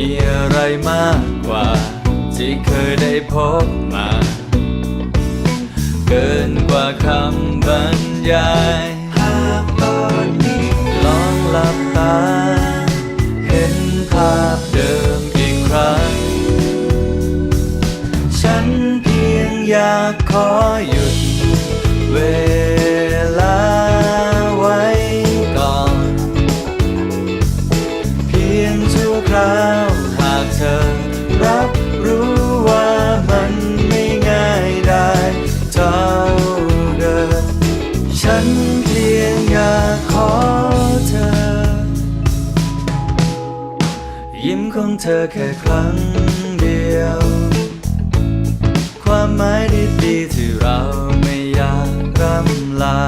มีอะไรมากกว่า ที่เคยได้พบมา เกินกว่าคำบรรยายหากตอนนี้ลองหลับตา เห็นภาพเดิมอีกครั้ง ฉันเพียงอยากขอหยุ ราวหากเธอรับรู้ว่ามันไม่ง่ายได้เท่าเดิมฉันเพียงอยากขอเธอ ยิ้มของเธอแค่ครั้งเดียว ความหมายดีๆที่เราไม่อยากร่ำลา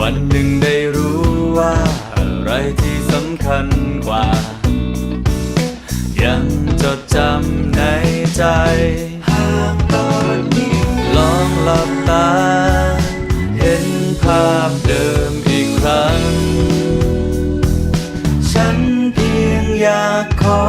วันหนึ่งได้รู้ว่าอะไรที่สำคัญกว่า จำในใจ หากตอนนี้ลองหลับตา เห็นภาพเดิมอีกครั้ง ฉันเพียงอยากขอ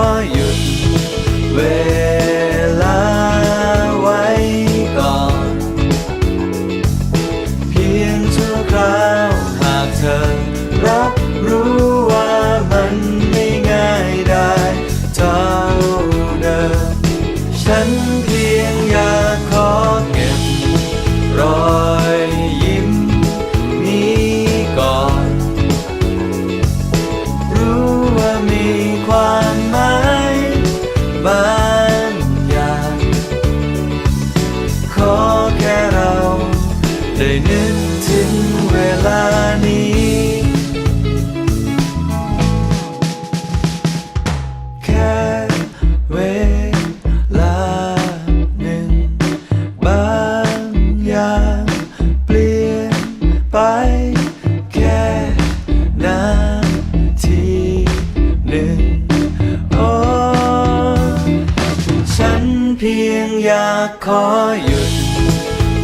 พียงอยากขอหยุด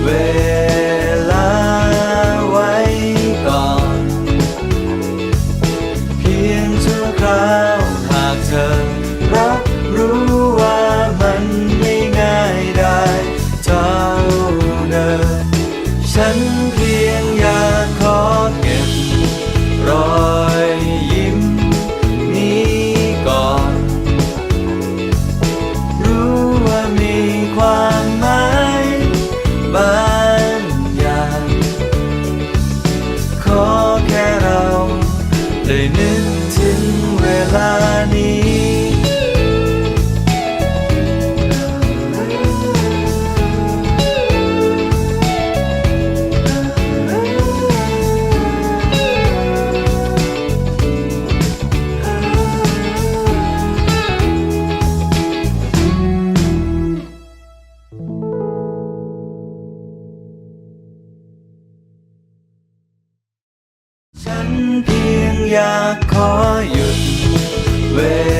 เวล ฉันเพียงอยากขอหยุดเวล